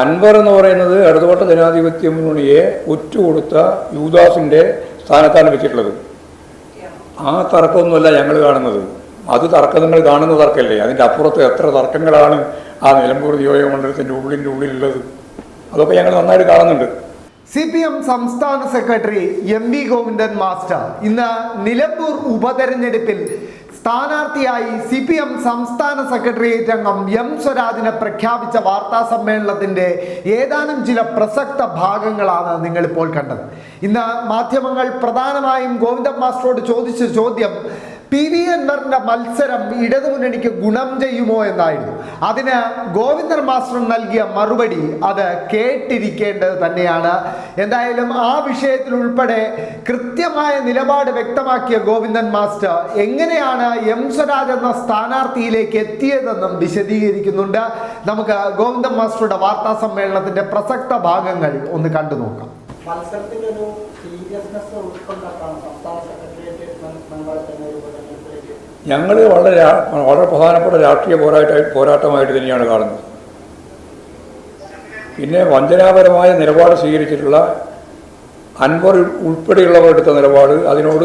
അൻവർ എന്ന് പറയുന്നത് ഇടതുപക്ഷ ജനാധിപത്യ മുന്നണിയെ ഒറ്റുകൊടുത്ത യൂദാസിന്റെ സ്ഥാനത്താണ് വെച്ചിട്ടുള്ളത്. ആ തർക്കമൊന്നുമല്ല ഞങ്ങൾ കാണുന്നത്. അത് തർക്കം നിങ്ങൾ കാണുന്ന തർക്കമല്ലേ അതിന്റെ അപ്പുറത്ത് എത്ര തർക്കങ്ങളാണ് ആ നിലമ്പൂർ നിയോജക മണ്ഡലത്തിന്റെ ഉള്ളിന്റെ ഉള്ളിലുള്ളത്? അതൊക്കെ ഞങ്ങൾ നന്നായിട്ട് കാണുന്നുണ്ട്. സി പി എം സംസ്ഥാന secretary M V Govindan master ഇന്ന് നിലമ്പൂർ ഉപതെരഞ്ഞെടുപ്പിൽ സ്ഥാനാർത്ഥിയായി സി പി എം സംസ്ഥാന സെക്രട്ടേറിയറ്റ് അംഗം എം സ്വരാജിനെ പ്രഖ്യാപിച്ച വാർത്താ സമ്മേളനത്തിന്റെ ഏതാനും ചില പ്രസക്ത ഭാഗങ്ങളാണ് നിങ്ങളിപ്പോൾ കണ്ടത്. ഇന്ന് മാധ്യമങ്ങൾ പ്രധാനമായും ഗോവിന്ദൻ മാസ്റ്ററോട് ചോദിച്ച ചോദ്യം പി വി അൻവറിന്റെ മത്സരം ഇടതുമുന്നണിക്ക് ഗുണം ചെയ്യുമോ എന്നായിരുന്നു. അതിന് ഗോവിന്ദൻ മാസ്റ്റർ നൽകിയ മറുപടി അത് കേട്ടിരിക്കേണ്ടത് തന്നെയാണ്. എന്തായാലും ആ വിഷയത്തിൽ ഉൾപ്പെടെ കൃത്യമായ നിലപാട് വ്യക്തമാക്കിയ ഗോവിന്ദൻ മാസ്റ്റർ എങ്ങനെയാണ് എം സ്വരാജ് എന്ന സ്ഥാനാർത്ഥിയിലേക്ക് എത്തിയതെന്നും വിശദീകരിക്കുന്നുണ്ട്. നമുക്ക് ഗോവിന്ദൻ മാസ്റ്ററുടെ വാർത്താ സമ്മേളനത്തിന്റെ പ്രസക്ത ഭാഗങ്ങൾ ഒന്ന് കണ്ടു നോക്കാം. മത്സരത്തിന്റെ ഒരു സീരിയസ്നെസ് ഉൾക്കൊണ്ടാണ് സംസ്ഥാന സെക്രട്ടേറിയറ്റ് തന്നെ ഒരു ഞങ്ങൾ വളരെ വളരെ പ്രധാനപ്പെട്ട രാഷ്ട്രീയ പോരാട്ട പോരാട്ടമായിട്ട് തന്നെയാണ് കാണുന്നത്. പിന്നെ വഞ്ചനാപരമായ നിലപാട് സ്വീകരിച്ചിട്ടുള്ള അൻവർ ഉൾപ്പെടെയുള്ളവർ എടുത്ത നിലപാട് അതിനോട്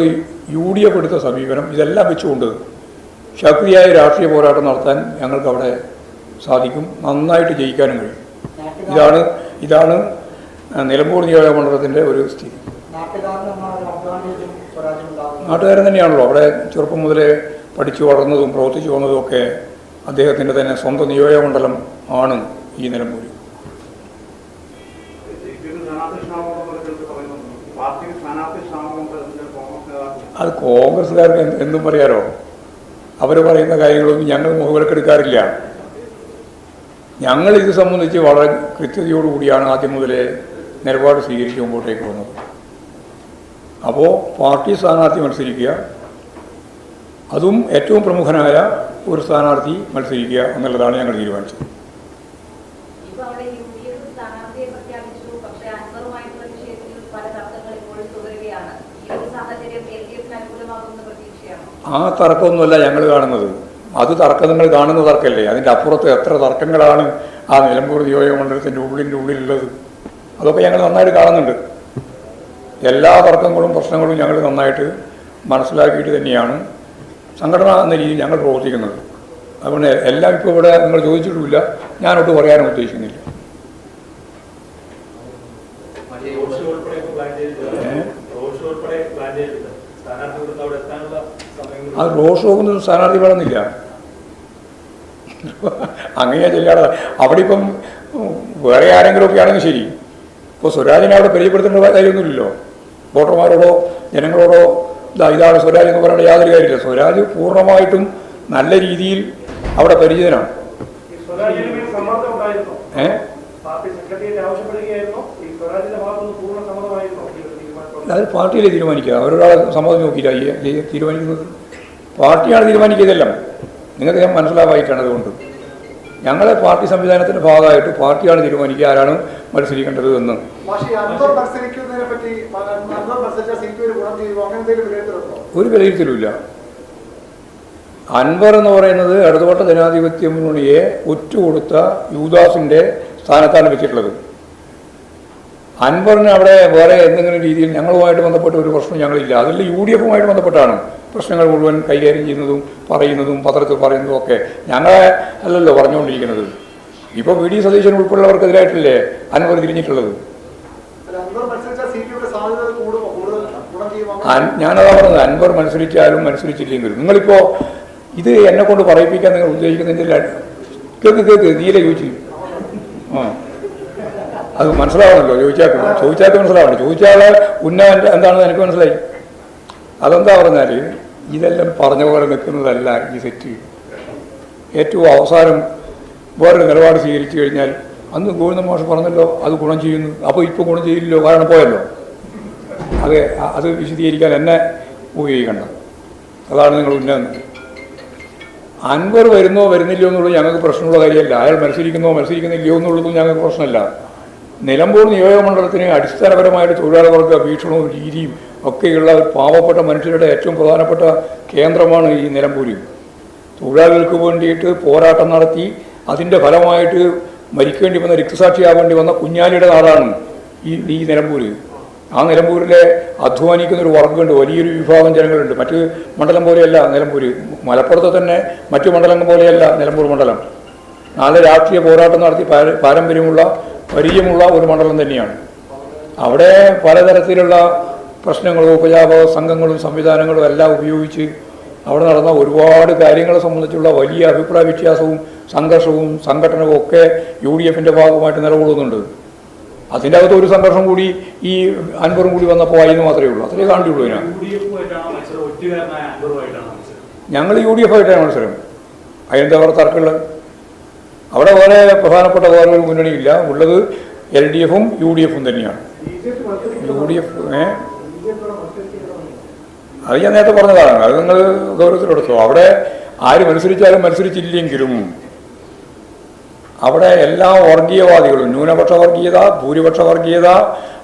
യു ഡി എഫ് എടുത്ത സമീപനം ഇതെല്ലാം വെച്ചുകൊണ്ട് ശക്തിയായ രാഷ്ട്രീയ പോരാട്ടം നടത്താൻ ഞങ്ങൾക്കവിടെ സാധിക്കും. നന്നായിട്ട് ജയിക്കാനും കഴിയും. ഇതാണ് ഇതാണ് നിലമ്പൂർ നിയോജക മണ്ഡലത്തിന്റെ ഒരു സ്ഥിതി. നാട്ടുകാരൻ തന്നെയാണല്ലോ അവിടെ ചെറുപ്പം മുതലേ പഠിച്ചു വളർന്നതും പ്രവർത്തിച്ചു വന്നതും ഒക്കെ അദ്ദേഹത്തിന്റെ തന്നെ സ്വന്തം നിയോജകമണ്ഡലം ആണ് ഈ നിലമ്പൂർ അത് കോൺഗ്രസ്സുകാർക്ക് എന്തും പറയാലോ. അവർ പറയുന്ന കാര്യങ്ങളൊന്നും ഞങ്ങൾ മുഖവിലക്കെടുക്കാറില്ല. ഞങ്ങൾ ഇത് സംബന്ധിച്ച് വളരെ കൃത്യതയോടുകൂടിയാണ് ആദ്യം മുതലേ നിലപാട് സ്വീകരിച്ച് മുമ്പോട്ടേക്ക് വന്നത്. അപ്പോൾ പാർട്ടി സ്ഥാനാർത്ഥി മത്സരിക്കുക അതും ഏറ്റവും പ്രമുഖനായ ഒരു സ്ഥാനാർത്ഥി മത്സരിക്കുക എന്നുള്ളതാണ് ഞങ്ങൾ തീരുമാനിച്ചത്. ആ തർക്കമൊന്നുമല്ല ഞങ്ങൾ കാണുന്നത്. അത് തർക്കം നിങ്ങൾ കാണുന്ന തർക്കമല്ലേ അതിന്റെ അപ്പുറത്ത് എത്ര തർക്കങ്ങളാണ് ആ നിലമ്പൂർ നിയോജക മണ്ഡലത്തിന്റെ ഉള്ളിന്റെ ഉള്ളിലുള്ളത്? അതൊക്കെ ഞങ്ങൾ നന്നായിട്ട് കാണുന്നുണ്ട്. എല്ലാ തർക്കങ്ങളും പ്രശ്നങ്ങളും ഞങ്ങൾ നന്നായിട്ട് മനസ്സിലാക്കിയിട്ട് തന്നെയാണ്. സംഘടന എന്ന രീതിയിൽ ഞങ്ങൾ പ്രവർത്തിക്കുന്നത്. അതുകൊണ്ട് എല്ലാം ഇപ്പോൾ ഇവിടെ നിങ്ങൾ ചോദിച്ചിട്ടുമില്ല. ഞാനൊട്ട് പറയാനും ഉദ്ദേശിക്കുന്നില്ല. അത് റോഡ് ഷോക്കൊന്നും സ്ഥാനാർത്ഥി വേണമെന്നില്ല. അങ്ങനെയാ ചെല്ലാതെ അവിടെ ഇപ്പം വേറെ ആരെങ്കിലും ഒക്കെ ആണെങ്കിൽ ശരി. ഇപ്പോൾ സ്വരാജിനെ അവിടെ പരിചയപ്പെടുത്തേണ്ട കാര്യമൊന്നുമില്ലല്ലോ. വോട്ടർമാരോടോ ജനങ്ങളോടോ ഇതാണ് സ്വരാജ് എന്ന് പറയേണ്ട യാതൊരു കാര്യമില്ല. സ്വരാജ് പൂർണമായിട്ടും നല്ല രീതിയിൽ അവിടെ പരിചിതനാണ്. തീരുമാനം അത് പാർട്ടിയിലെ തീരുമാനിക്കുക? അവരൊരാളെ സമ്മതം നോക്കിയില്ല. തീരുമാനിക്കുന്നത് പാർട്ടിയാണ് തീരുമാനിക്കുന്നതെല്ലാം നിങ്ങൾക്ക് ഞാൻ മനസ്സിലാവായിട്ടാണ് അതുകൊണ്ട്. ഞങ്ങളെ പാർട്ടി സംവിധാനത്തിന്റെ ഭാഗമായിട്ട് പാർട്ടിയാണ് തീരുമാനിക്കുക ആരാണ് മത്സരിക്കേണ്ടത് എന്ന്. ഒരു വിലയിരുത്തലുമില്ല. അൻവർ എന്ന് പറയുന്നത് ഇടതുപക്ഷ ജനാധിപത്യ മുന്നണിയെ ഒറ്റുകൊടുത്ത യൂദാസിന്റെ സ്ഥാനത്താണ് വെച്ചിട്ടുള്ളത്. അൻവറിന് അവിടെ വേറെ എന്തെങ്കിലും രീതിയിൽ ഞങ്ങളുമായിട്ട് ബന്ധപ്പെട്ട ഒരു പ്രശ്നം ഞങ്ങളില്ല. അതിൽ യു ഡി എഫുമായിട്ട് ബന്ധപ്പെട്ടാണ്. പ്രശ്നങ്ങൾ മുഴുവൻ കൈകാര്യം ചെയ്യുന്നതും പറയുന്നതും പത്രത്തിൽ പറയുന്നതും ഒക്കെ ഞങ്ങളെ അല്ലല്ലോ പറഞ്ഞുകൊണ്ടിരിക്കുന്നത്. ഇപ്പോൾ വി. ഡി. സതീശൻ ഉൾപ്പെടെയുള്ളവർക്കെതിരായിട്ടല്ലേ അൻവർ തിരിഞ്ഞിട്ടുള്ളത്? ഞാനതാ പറഞ്ഞത് അൻവർ മത്സരിച്ചാലും മത്സരിച്ചില്ലെങ്കിലും നിങ്ങളിപ്പോ ഇത് എന്നെ കൊണ്ട് പറയിപ്പിക്കാൻ നിങ്ങൾ ഉദ്ദേശിക്കുന്നതിന്റെ കേൾക്ക് കേൾക്ക് നീല ചോദിച്ചു ആ. അത് മനസ്സിലാവണമല്ലോ ചോദിച്ചാൽ ചോദിച്ചാൽ മനസ്സിലാവണം ചോദിച്ചാൽ ഉന്നം എന്താണെന്ന് എനിക്ക് മനസ്സിലായി? അതെന്താ പറഞ്ഞാൽ ഇതെല്ലാം പറഞ്ഞ പോലെ നിൽക്കുന്നതല്ല ഈ സെറ്റ്. ഏറ്റവും അവസാനം വേറൊരു നിലപാട് സ്വീകരിച്ചു കഴിഞ്ഞാൽ അന്ന് ഗോവിന്ദ മോഷൻ പറഞ്ഞല്ലോ അത് ഗുണം ചെയ്യുന്നു. അപ്പോൾ ഇപ്പോൾ ഗുണം ചെയ്യില്ലല്ലോ കാരണം പോയല്ലോ. അത് അത് വിശദീകരിക്കാൻ എന്നെ ഉപയോഗിക്കണ്ട അതാണ് നിങ്ങൾ ഉന്നതം. അൻവർ വരുന്നോ വരുന്നില്ലയോ എന്നുള്ളത് ഞങ്ങൾക്ക് പ്രശ്നമുള്ള കാര്യമല്ല. അയാൾ മത്സരിക്കുന്നോ മത്സരിക്കുന്നില്ലയോ എന്നുള്ളതും ഞങ്ങൾക്ക് പ്രശ്നമല്ല. നിലമ്പൂർ നിയോജകമണ്ഡലത്തിന് അടിസ്ഥാനപരമായിട്ട് തൊഴിലാളികൾക്ക് ഭീഷണവും രീതിയും ഒക്കെയുള്ള പാവപ്പെട്ട മനുഷ്യരുടെ ഏറ്റവും പ്രധാനപ്പെട്ട കേന്ദ്രമാണ് ഈ നിലമ്പൂരി. തൊഴിലാളികൾക്ക് വേണ്ടിയിട്ട് പോരാട്ടം നടത്തി അതിന്റെ ഫലമായിട്ട് മരിക്കേണ്ടി വന്ന രക്തസാക്ഷിയാവേണ്ടി വന്ന കുഞ്ഞാലിയുടെ നാടാണ് ഈ ഈ നിലമ്പൂര്. ആ നിലമ്പൂരിലെ അധ്വാനിക്കുന്ന ഒരു വർഗമുണ്ട് വലിയൊരു വിഭാഗം ജനങ്ങളുണ്ട്. മറ്റ് മണ്ഡലം പോലെയല്ല നിലമ്പൂര്. മലപ്പുറത്ത് തന്നെ മറ്റു മണ്ഡലങ്ങൾ പോലെയല്ല നിലമ്പൂർ മണ്ഡലം. നാല് രാഷ്ട്രീയ പോരാട്ടം നടത്തി പാരമ്പര്യമുള്ള പരിചയമുള്ള ഒരു മണ്ഡലം തന്നെയാണ്. അവിടെ പലതരത്തിലുള്ള പ്രശ്നങ്ങളും ഉപജാപ സംഘങ്ങളും സംവിധാനങ്ങളും എല്ലാം ഉപയോഗിച്ച് അവിടെ നടന്ന ഒരുപാട് കാര്യങ്ങളെ സംബന്ധിച്ചുള്ള വലിയ അഭിപ്രായ വ്യത്യാസവും സംഘർഷവും സംഘടനവും ഒക്കെ യു ഡി എഫിന്റെ ഭാഗമായിട്ട് നിലകൊള്ളുന്നുണ്ട്. അതിന്റെ അകത്ത് ഒരു സംഘർഷം കൂടി ഈ അൻപറും കൂടി വന്നപ്പോൾ ആയിരുന്നു മാത്രമേ ഉള്ളൂ. അത്രേ കാണുള്ളൂ ഞാൻ ഞങ്ങൾ യു ഡി എഫ് ആയിട്ടാണ് മത്സരം? അതിനെന്താ അവിടെ തർക്കമുള്ളത് അവിടെ വേറെ പ്രധാനപ്പെട്ട വേറൊരു മുന്നണിയില്ല ഉള്ളത് എൽ ഡി എഫും യു ഡി എഫും തന്നെയാണ്. യു ഡി എഫ് അത് ഞാൻ നേരത്തെ പറഞ്ഞതാണ്. അത് നിങ്ങൾ ഗൗരവത്തിലെടുത്തോ. അവിടെ ആര് മത്സരിച്ചാലും മത്സരിച്ചില്ലെങ്കിലും അവിടെ എല്ലാ വർഗീയവാദികളും ന്യൂനപക്ഷ വർഗീയത ഭൂരിപക്ഷ വർഗീയത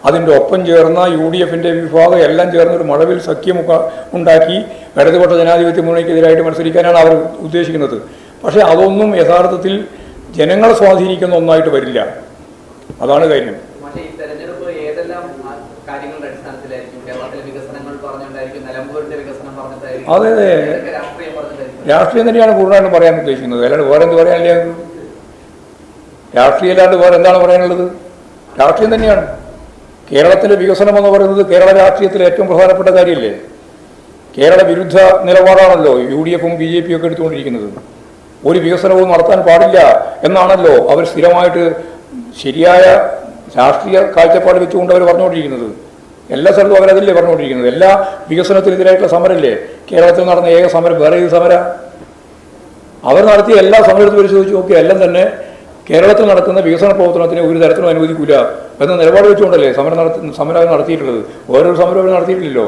അതിന്റെ ഒപ്പം ചേർന്ന യു ഡി എഫിന്റെ വിഭാഗം എല്ലാം ചേർന്ന ഒരു മഴവിൽ സഖ്യം ഉക്ക- ഉണ്ടാക്കി ഇടതുപക്ഷ ജനാധിപത്യ മുന്നണിക്കെതിരായിട്ട് മത്സരിക്കാനാണ് അവർ ഉദ്ദേശിക്കുന്നത്. പക്ഷേ അതൊന്നും യഥാർത്ഥത്തിൽ ജനങ്ങളെ സ്വാധീനിക്കുന്ന ഒന്നായിട്ട് വരില്ല. അതാണ് കാര്യം. അതെ, അതെ. രാഷ്ട്രീയം തന്നെയാണ് കൂടുതലായിട്ട് പറയാൻ ഉദ്ദേശിക്കുന്നത്. അല്ലാണ്ട് വേറെ എന്ത് പറയാനില്ല? രാഷ്ട്രീയം അല്ലാണ്ട് വേറെ എന്താണ് പറയാനുള്ളത്? രാഷ്ട്രീയം തന്നെയാണ്. കേരളത്തിലെ വികസനം എന്ന് പറയുന്നത് കേരള രാഷ്ട്രീയത്തിലെ ഏറ്റവും പ്രധാനപ്പെട്ട കാര്യമല്ലേ? കേരള വിരുദ്ധ നിലപാടാണല്ലോ യു ഡി എഫും ബി ജെ പിയും ഒക്കെ എടുത്തുകൊണ്ടിരിക്കുന്നത്. ഒരു വികസനവും നടത്താൻ പാടില്ല എന്നാണല്ലോ അവർ സ്ഥിരമായിട്ട് ശരിയായ രാഷ്ട്രീയ കാഴ്ചപ്പാട് വെച്ചുകൊണ്ട് അവർ പറഞ്ഞുകൊണ്ടിരിക്കുന്നത്. എല്ലാ സ്ഥലത്തും അവരതല്ലേ പറഞ്ഞുകൊണ്ടിരിക്കുന്നത്. എല്ലാ വികസനത്തിനെതിരായിട്ടുള്ള സമരമല്ലേ കേരളത്തിൽ നടന്ന ഏക സമരം വേറെ ഏത് സമര? അവർ നടത്തിയ എല്ലാ സമരത്തും പരിശോധിച്ച് നോക്കിയ എല്ലാം തന്നെ കേരളത്തിൽ നടക്കുന്ന വികസന പ്രവർത്തനത്തിന് ഒരു തരത്തിലും അനുവദിക്കില്ല എന്ന നിലപാട് വെച്ചുകൊണ്ടല്ലേ സമരം നടത്തി സമരം നടത്തിയിട്ടുള്ളത്. ഓരോരോ സമരം അവർ നടത്തിയിട്ടില്ലല്ലോ.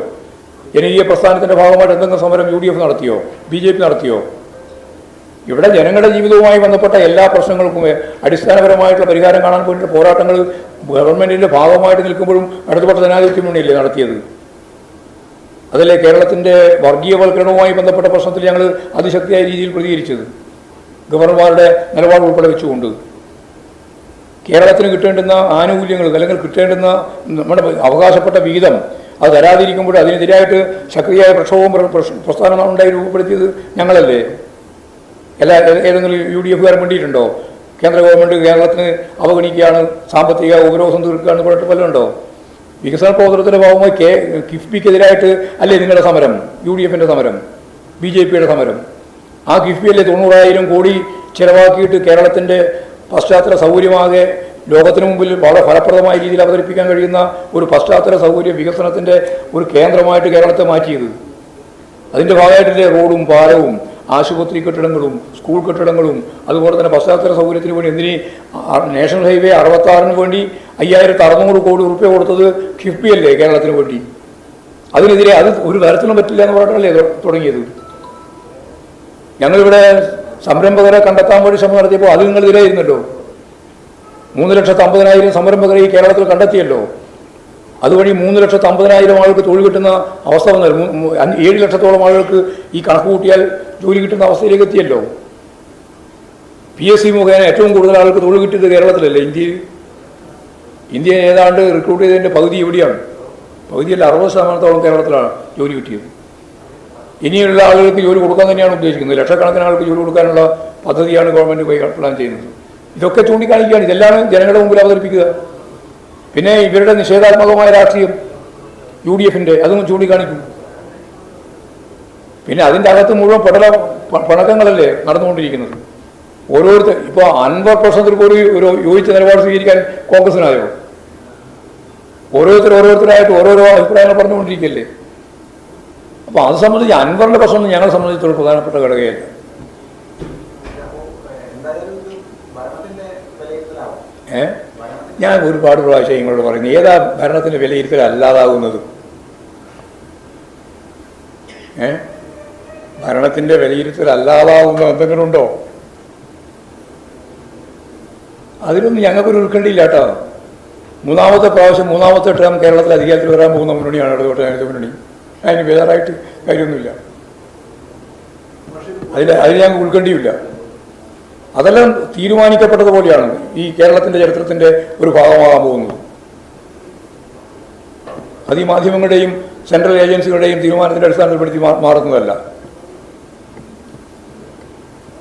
ജനകീയ പ്രസ്ഥാനത്തിന്റെ ഭാഗമായിട്ട് എന്തെങ്കിലും സമരം യു ഡി എഫ് നടത്തിയോ? ബി ജെ പി നടത്തിയോ? ഇവിടെ ജനങ്ങളുടെ ജീവിതവുമായി ബന്ധപ്പെട്ട എല്ലാ പ്രശ്നങ്ങൾക്കും അടിസ്ഥാനപരമായിട്ടുള്ള പരിഹാരം കാണാൻ വേണ്ടിയിട്ട് പോരാട്ടങ്ങൾ ഗവൺമെന്റിന്റെ ഭാഗമായിട്ട് നിൽക്കുമ്പോഴും ഇടതുപക്ഷ ജനാധിപത്യ മുന്നണിയല്ലേ നടത്തിയത്? അതല്ലേ കേരളത്തിന്റെ വർഗീയവൽക്കരണവുമായി ബന്ധപ്പെട്ട പ്രശ്നത്തിൽ ഞങ്ങൾ അതിശക്തിയായ രീതിയിൽ പ്രതികരിച്ചത്. ഗവർണർമാരുടെ നിലപാട് ഉൾപ്പെടെ വെച്ചുകൊണ്ട്. കേരളത്തിന് കിട്ടേണ്ടുന്ന ആനുകൂല്യങ്ങൾ അല്ലെങ്കിൽ കിട്ടേണ്ടുന്ന നമ്മുടെ അവകാശപ്പെട്ട വിഹിതം അത് തരാതിരിക്കുമ്പോൾ അതിനെതിരായിട്ട് ശക്തിയായ പ്രക്ഷോഭവും പ്രസ്ഥാനമാണ് ഉണ്ടായി രൂപപ്പെടുത്തിയത് ഞങ്ങളല്ലേ? എല്ലാ ഏതെങ്കിലും യു ഡി എഫുകാരൻ വേണ്ടിയിട്ടുണ്ടോ കേന്ദ്ര ഗവൺമെന്റ് കേരളത്തിന് അവഗണിക്കുകയാണ് സാമ്പത്തിക ഉപരോധം തീർക്കുകയാണ് പറഞ്ഞിട്ട് വല്ലതുണ്ടോ വികസന പ്രവർത്തനത്തിന്റെ ഭാഗമായി കെ കിഫ്ബിക്കെതിരായിട്ട് അല്ലേ നിങ്ങളുടെ സമരം? യു ഡി എഫിന്റെ സമരം? ബി ജെ പിയുടെ സമരം? ആ കിഫ്ബിയല്ലേ തൊണ്ണൂറായിരം കോടി ചിലവാക്കിയിട്ട് കേരളത്തിന്റെ പശ്ചാത്തല സൗകര്യമാകെ ലോകത്തിന് മുമ്പിൽ വളരെ ഫലപ്രദമായ രീതിയിൽ അവതരിപ്പിക്കാൻ കഴിയുന്ന ഒരു പശ്ചാത്തല സൗകര്യ വികസനത്തിന്റെ ഒരു കേന്ദ്രമായിട്ട് കേരളത്തെ മാറ്റിയത്? അതിന്റെ ഭാഗമായിട്ടില്ലേ റോഡും പാലവും ആശുപത്രി കെട്ടിടങ്ങളും സ്കൂൾ കെട്ടിടങ്ങളും അതുപോലെ തന്നെ പശ്ചാത്തല സൗകര്യത്തിന് വേണ്ടി എന്തിന് നാഷണൽ ഹൈവേ അറുപത്താറിന് വേണ്ടി അയ്യായിരത്തി അറുന്നൂറ് കോടി റുപ്യ കൊടുത്തത് കിഫ്ബി അല്ലേ കേരളത്തിന് വേണ്ടി? അതിനെതിരെ അത് ഒരു തരത്തിലും പറ്റില്ല എന്ന് പറഞ്ഞിട്ടല്ലേ തുടങ്ങിയത്. ഞങ്ങളിവിടെ സംരംഭകരെ കണ്ടെത്താൻ വേണ്ടി ശ്രമം നടത്തിയപ്പോൾ അത് നിങ്ങളെതിരായിരുന്നല്ലോ മൂന്ന് ലക്ഷത്തി അമ്പതിനായിരം സംരംഭകരെ ഈ കേരളത്തിൽ കണ്ടെത്തിയല്ലോ. അതുവഴി മൂന്ന് ലക്ഷത്തി അമ്പതിനായിരം ആളുകൾക്ക് തൊഴിൽ കിട്ടുന്ന അവസ്ഥ വന്നാൽ ഏഴ് ലക്ഷത്തോളം ആളുകൾക്ക് ഈ കണക്ക് കൂട്ടിയാൽ ജോലി കിട്ടുന്ന അവസ്ഥയിലേക്ക് എത്തിയല്ലോ പി എസ് സി മുഖേന ഏറ്റവും കൂടുതൽ ആൾക്ക് തൊഴിൽ കിട്ടിയത് കേരളത്തിലല്ലേ? ഇന്ത്യയിൽ ഇന്ത്യ ഏതാണ്ട് റിക്രൂട്ട് ചെയ്തതിന്റെ പകുതി എവിടെയാണ് പകുതിയല്ല അറുപത് ശതമാനത്തോളം കേരളത്തിലാണ് ജോലി കിട്ടിയത്. ഇനിയുള്ള ആളുകൾക്ക് ജോലി കൊടുക്കാൻ തന്നെയാണ് ഉദ്ദേശിക്കുന്നത്. ലക്ഷക്കണക്കിന് ആൾക്ക് ജോലി കൊടുക്കാനുള്ള പദ്ധതിയാണ് ഗവൺമെന്റ് പ്ലാൻ ചെയ്യുന്നത്. ഇതൊക്കെ ചൂണ്ടിക്കാണിക്കുകയാണ്. ഇതെല്ലാം ജനങ്ങളുടെ മുമ്പിൽ അവതരിപ്പിക്കുക. പിന്നെ ഇവരുടെ നിഷേധാത്മകമായ രാഷ്ട്രീയം യു ഡി എഫിന്റെ അതും ചൂണ്ടിക്കാണിക്കും പിന്നെ അതിന്റെ അകത്ത് മുഴുവൻ പടല പണക്കങ്ങളല്ലേ നടന്നുകൊണ്ടിരിക്കുന്നത്. ഓരോരുത്തർ ഇപ്പോൾ അൻപത് പ്രശ്നത്തിൽ പോലും ഒരു യോജിച്ച നിലപാട് സ്വീകരിക്കാൻ കോൺഗ്രസിനായോ? ഓരോരുത്തർ ഓരോരുത്തരായിട്ട് ഓരോരോ അഭിപ്രായങ്ങൾ പറഞ്ഞുകൊണ്ടിരിക്കുകയല്ലേ അപ്പോൾ അത് സംബന്ധിച്ച് അൻവറിന്റെ പ്രശ്നം ഞങ്ങളെ സംബന്ധിച്ചിടത്തോളം പ്രധാനപ്പെട്ട ഘടകയല്ല ഏ? ഞാൻ ഒരുപാട് പ്രാവശ്യം നിങ്ങളോട് പറയുന്നു. ഏതാ ഭരണത്തിന്റെ വിലയിരുത്തൽ അല്ലാതാകുന്നത് ഏ? ഭരണത്തിന്റെ വിലയിരുത്തൽ അല്ലാതാവുന്ന എന്തെങ്കിലും ഉണ്ടോ? അതിനൊന്നും ഞങ്ങൾക്കൊരു ഉൾക്കണ്ടിയില്ല കേട്ടോ. മൂന്നാമത്തെ പ്രാവശ്യം മൂന്നാമത്തെ ടേം കേരളത്തിൽ അധികാരത്തിൽ വരാൻ പോകുന്ന മുന്നണിയാണ് ഇടതുപക്ഷ മുന്നണി. അതിന് വേറായിട്ട് കാര്യമൊന്നുമില്ല. അതിൽ അതിൽ ഞങ്ങൾക്ക് ഉൾക്കണ്ടിയില്ല അതെല്ലാം തീരുമാനിക്കപ്പെട്ടതുപോലെയാണ് ഈ കേരളത്തിന്റെ ചരിത്രത്തിന്റെ ഒരു ഭാഗമാകാൻ പോകുന്നത്. അത് ഈ മാധ്യമങ്ങളുടെയും സെൻട്രൽ ഏജൻസികളുടെയും തീരുമാനത്തിന്റെ അടിസ്ഥാനത്തിൽപ്പെടുത്തി മാറുന്നതല്ല ഇത് പക്ഷെ പൊതുസ്വതന്ത്രം എപ്പോഴെങ്കിലും സി പി എം തേടിയിരുന്നോ ഏ പൊതുസ്വതന്ത്രം എപ്പോഴെങ്കിലും സി പി എം തേടിയിരുന്നോ അത് പൊതുസ്വതന്ത്രം കിട്ടാതെ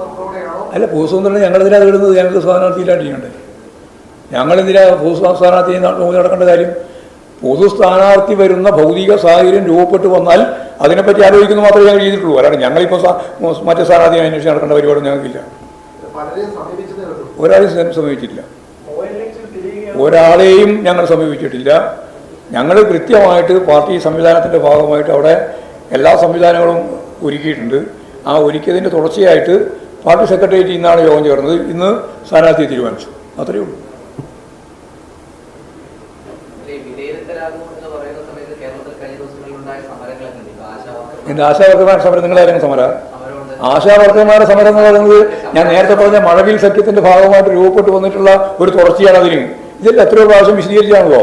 നമ്മളോടെയാണോ അല്ല പൊതുസ്വാതന്ത്ര്യം ഞങ്ങളെന്തിനാ തേടുന്നത്? ഞങ്ങൾക്ക് സ്ഥാനാർത്ഥിയിലായിട്ട് ചെയ്യണ്ടേ. ഞങ്ങളെന്തിനാ പൊതു സ്ഥാനാർത്ഥി നോക്കി നടക്കേണ്ട കാര്യം? പൊതു സ്ഥാനാർത്ഥി വരുന്ന ഭൗതിക സാഹചര്യം രൂപപ്പെട്ടു വന്നാൽ അതിനെപ്പറ്റി ആലോചിക്കുന്നത് മാത്രമേ ഞങ്ങൾ ചെയ്തിട്ടുള്ളൂ. അല്ലാണ്ട് ഞങ്ങളിപ്പോൾ മറ്റേ സ്ഥാനാർത്ഥിയെ അന്വേഷിച്ച് നടക്കേണ്ട പരിപാടി ഞങ്ങൾക്കില്ല. ഒരാളെയും സമീപിച്ചിട്ടില്ല. ഒരാളെയും ഞങ്ങൾ സമീപിച്ചിട്ടില്ല. ഞങ്ങൾ കൃത്യമായിട്ട് പാർട്ടി സംവിധാനത്തിന്റെ ഭാഗമായിട്ട് അവിടെ എല്ലാ സംവിധാനങ്ങളും ഒരുക്കിയിട്ടുണ്ട്. ആ ഒരുക്കിയതിന്റെ തുടർച്ചയായിട്ട് പാർട്ടി സെക്രട്ടേറിയറ്റ് ഇന്നാണ് യോഗം ചേർന്നത്. ഇന്ന് സ്ഥാനാർത്ഥിയെ തീരുമാനിച്ചു. അത്രയേ ഉള്ളൂ. എന്റെ ആശാവർക്കർമാരുടെ സമരം? നിങ്ങളായിരുന്നു സമരം? ആശാവർക്കന്മാരുടെ സമരം എന്ന് പറയുന്നത് ഞാൻ നേരത്തെ പറഞ്ഞ മഴവിൽ സഖ്യത്തിന്റെ ഭാഗമായിട്ട് രൂപപ്പെട്ടു വന്നിട്ടുള്ള ഒരു തുടർച്ചയാണ് അതിന്. ഇതിൽ എത്രയോ പ്രാവശ്യം വിശദീകരിച്ചാണല്ലോ.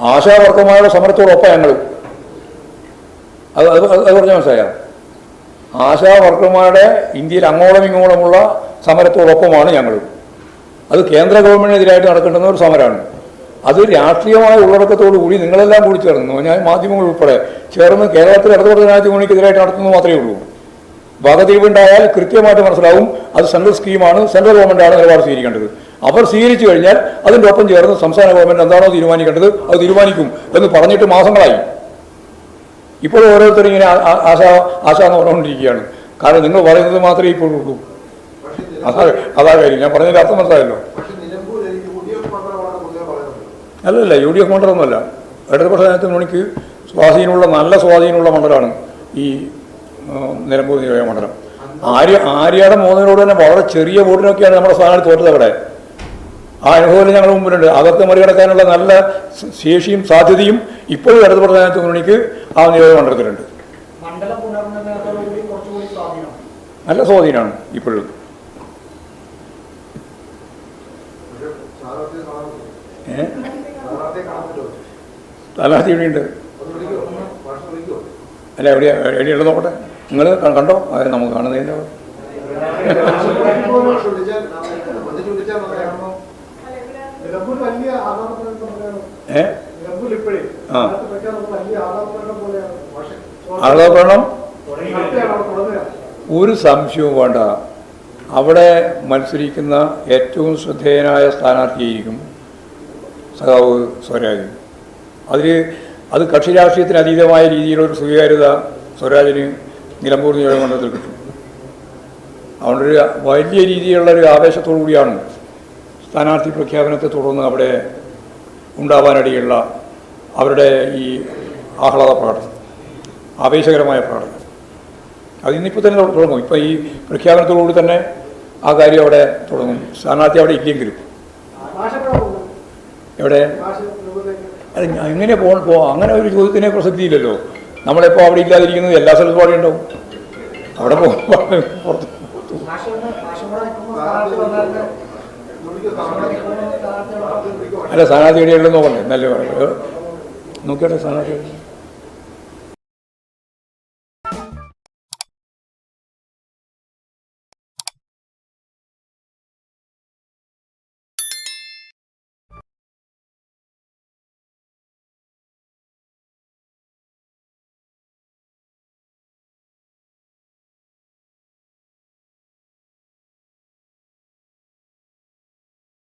ആശാവർക്കർമാരുടെ സമരത്തോടൊപ്പം ഞങ്ങൾ. അത് അത് അത് പറഞ്ഞാൽ മനസ്സിലായോ? ആശാവർക്കന്മാരുടെ ഇന്ത്യയിൽ അങ്ങോളം ഇങ്ങോളമുള്ള സമരത്തോടൊപ്പമാണ് ഞങ്ങൾ. അത് കേന്ദ്ര ഗവൺമെന്റിനെതിരായിട്ട് നടക്കേണ്ടുന്ന ഒരു സമരമാണ് അത് രാഷ്ട്രീയമായ ഉള്ളടക്കത്തോടു കൂടി നിങ്ങളെല്ലാം കൂടി ചേർന്നു. ഞാൻ മാധ്യമങ്ങൾ ഉൾപ്പെടെ ചേർന്ന് കേരളത്തിൽ ഇടതുപക്ഷ ജനാധിപത്യ മുന്നണിക്കെതിരായിട്ട് നടത്തുന്നത് മാത്രമേ ഉള്ളൂ. വകതിരിവുണ്ടായാൽ കൃത്യമായിട്ട് മനസ്സിലാവും. അത് സെൻട്രൽ സ്കീമാണ്. സെൻട്രൽ ഗവൺമെന്റാണ് നിലപാട് സ്വീകരിക്കേണ്ടത്. അവർ സ്വീകരിച്ചു കഴിഞ്ഞാൽ അതിന്റെ ഒപ്പം ചേർന്ന് സംസ്ഥാന ഗവൺമെന്റ് എന്താണോ തീരുമാനിക്കേണ്ടത് അത് തീരുമാനിക്കും എന്ന് പറഞ്ഞിട്ട് മാസങ്ങളായി. ഇപ്പോഴും ഓരോരുത്തരും ഇങ്ങനെ ആശ ആശ എന്ന് പറഞ്ഞുകൊണ്ടിരിക്കുകയാണ്. കാരണം നിങ്ങൾ പറയുന്നത് മാത്രമേ ഇപ്പോഴുള്ളൂ അതാ അതാ കാര്യം. ഞാൻ പറഞ്ഞതിന്റെ അർത്ഥം മനസ്സിലായല്ലോ. അല്ലല്ല യു ഡി എഫ് മണ്ഡലമൊന്നുമല്ല. ഇടതുപക്ഷ നേരത്തെ മണിക്ക് സ്വാധീനമുള്ള നല്ല സ്വാധീനമുള്ള മണ്ഡലമാണ് ഈ നിലമ്പൂർ നിയോജക മണ്ഡലം. ആര്യ ആര്യയുടെ മോദനോട് തന്നെ വളരെ ചെറിയ വോട്ടിനൊക്കെയാണ് നമ്മുടെ സ്ഥാനാർത്ഥി തോറ്റത് അവിടെ. ആ അനുഭവം ഞങ്ങളുടെ മുമ്പിലുണ്ട് അകത്ത് മറികടക്കാനുള്ള നല്ല ശേഷിയും സാധ്യതയും ഇപ്പോഴും ഇടതു ജനത്തിന് മുന്നണിക്ക് ആ നിയോജക മണ്ഡലത്തിലുണ്ട് നല്ല സ്വാധീനമാണ് ഇപ്പോഴും. ഏഹ് സ്ഥാനാർത്ഥി ഇവിടെയുണ്ട് അല്ല എവിടെ എവിടെയുള്ളത് നോക്കട്ടെ നിങ്ങൾ കണ്ടോ അതെ നമുക്ക് കാണുന്നതിന്റെ ആ. ആളോപരണം തുടങ്ങുക. ഒരു സംശയവും വേണ്ട. അവിടെ മത്സരിക്കുന്ന ഏറ്റവും ശ്രദ്ധേയനായ സ്ഥാനാർത്ഥിയായിരിക്കും സഖാവ് സ്വരാജ് അതിൽ അത് കക്ഷി രാഷ്ട്രീയത്തിന് അതീതമായ രീതിയിലൊരു സ്വീകാര്യത സ്വരാജിന് നിലമ്പൂർ നിയോജകമണ്ഡലത്തിൽ കിട്ടും. അതുകൊണ്ടൊരു വലിയ രീതിയിലുള്ള ഒരു ആവേശത്തോടു കൂടിയാണ് സ്ഥാനാർത്ഥി പ്രഖ്യാപനത്തെ തുടർന്ന് അവിടെ ഉണ്ടാവാനിടയുള്ള അവരുടെ ഈ ആഹ്ലാദ പ്രകടനം ആവേശകരമായ പ്രകടനം. അത് ഇന്നിപ്പോൾ തന്നെ തുട- തുടങ്ങും. ഇപ്പോൾ ഈ പ്രഖ്യാപനത്തോടുകൂടി തന്നെ ആ കാര്യം അവിടെ തുടങ്ങും. സ്ഥാനാർത്ഥി അവിടെ ഇല്ലെങ്കിലും. എവിടെ? അല്ല എങ്ങനെ പോകണം പോ അങ്ങനെ ഒരു ചോദ്യത്തിനെ പ്രസക്തിയില്ലല്ലോ. നമ്മളെപ്പോൾ അവിടെ ഇല്ലാതിരിക്കുന്നത് എല്ലാ സ്ഥലത്തും അവിടെ ഉണ്ടാവും. അവിടെ പോകും പുറത്ത് അല്ല സ്ഥാനാർത്ഥി എവിടെയുള്ളത് നോക്കണ്ടേ നല്ല നോക്കിയോട്ടെ സ്ഥാനാർത്ഥി?